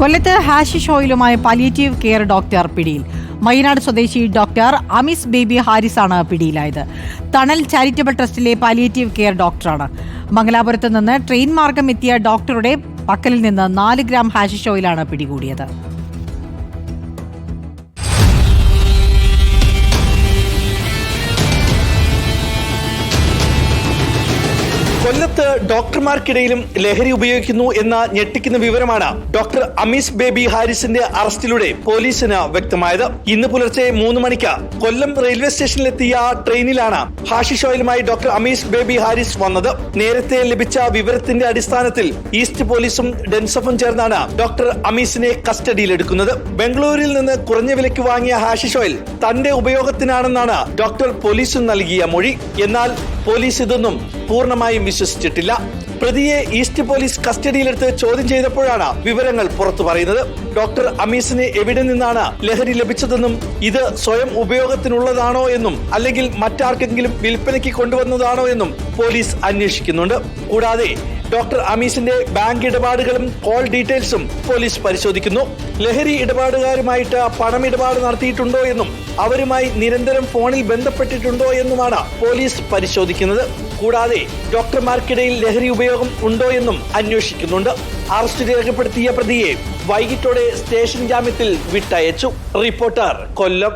കൊല്ലത്ത് ഹാഷിഷ് ഓയിലുമായി palliative care doctor പിടിയിൽ. മൈനാട് സ്വദേശി ഡോക്ടർ അമിസ് ബേബി ഹാരിസ് ആണ് പിടിയിലായത്. തണൽ ചാരിറ്റബിൾ ട്രസ്റ്റിലെ പാലിയേറ്റീവ് കെയർ ഡോക്ടറാണ് മംഗലാപുരത്ത് നിന്ന് ട്രെയിൻ മാർഗം എത്തിയ ഡോക്ടറുടെ പക്കലിൽ നിന്ന് നാല് ഗ്രാം ഹാഷിഷ് ഓയിലാണ് പിടികൂടിയത്. കൊല്ലത്ത് ഡോക്ടർമാർക്കിടയിലും ലഹരി ഉപയോഗിക്കുന്നു എന്ന ഞെട്ടിക്കുന്ന വിവരമാണ് ഡോക്ടർ അമീസ് ബേബി ഹാരിസിന്റെ അറസ്റ്റിലൂടെ പോലീസിന് വ്യക്തമായത്. ഇന്ന് പുലർച്ചെ മൂന്ന് മണിക്ക് കൊല്ലം റെയിൽവേ സ്റ്റേഷനിലെത്തിയ ട്രെയിനിലാണ് ഹാഷിഷ് ഓയിലുമായി ഡോക്ടർ അമീസ് ബേബി ഹാരിസ് വന്നത്. നേരത്തെ ലഭിച്ച വിവരത്തിന്റെ അടിസ്ഥാനത്തിൽ ഈസ്റ്റ് പോലീസും ഡെൻസഫും ചേർന്നാണ് ഡോക്ടർ അമീസിനെ കസ്റ്റഡിയിലെടുക്കുന്നത്. ബംഗളൂരിൽ നിന്ന് കുറഞ്ഞ വിലയ്ക്ക് വാങ്ങിയ ഹാഷിഷ് ഓയിൽ തന്റെ ഉപയോഗത്തിനാണെന്നാണ് ഡോക്ടർ പോലീസും നൽകിയ മൊഴി. എന്നാൽ പോലീസ് ഇതൊന്നും പൂർണമായും വിശ്വസിച്ചിട്ടില്ല. പ്രതിയെ ഈസ്റ്റ് പോലീസ് കസ്റ്റഡിയിലെടുത്ത് ചോദ്യം ചെയ്തപ്പോഴാണ് വിവരങ്ങൾ പുറത്തു പറയുന്നത്. ഡോക്ടർ അമീസിന് എവിടെ നിന്നാണ് ലഹരി ലഭിച്ചതെന്നും ഇത് സ്വയം ഉപയോഗത്തിനുള്ളതാണോ എന്നും അല്ലെങ്കിൽ മറ്റാർക്കെങ്കിലും വിൽപ്പനയ്ക്ക് കൊണ്ടുവന്നതാണോ എന്നും പോലീസ് അന്വേഷിക്കുന്നുണ്ട്. കൂടാതെ ഡോക്ടർ അമീസിന്റെ ബാങ്ക് ഇടപാടുകളും കോൾ ഡീറ്റെയിൽസും പോലീസ് പരിശോധിക്കുന്നു. ലഹരി ഇടപാടുകാരുമായിട്ട് പണമിടപാട് നടത്തിയിട്ടുണ്ടോ എന്നും അവരുമായി നിരന്തരം ഫോണിൽ ബന്ധപ്പെട്ടിട്ടുണ്ടോ എന്നുമാണ് പോലീസ് പരിശോധിക്കുന്നത്. കൂടാതെ ഡോക്ടർമാർക്കിടയിൽ ലഹരി ഉപയോഗം ഉണ്ടോ എന്നും അന്വേഷിക്കുന്നുണ്ട്. അറസ്റ്റ് രേഖപ്പെടുത്തിയ പ്രതിയെ വൈകിട്ടോടെ സ്റ്റേഷൻ ജാമ്യത്തിൽ വിട്ടയച്ചു. റിപ്പോർട്ടർ കൊല്ലം.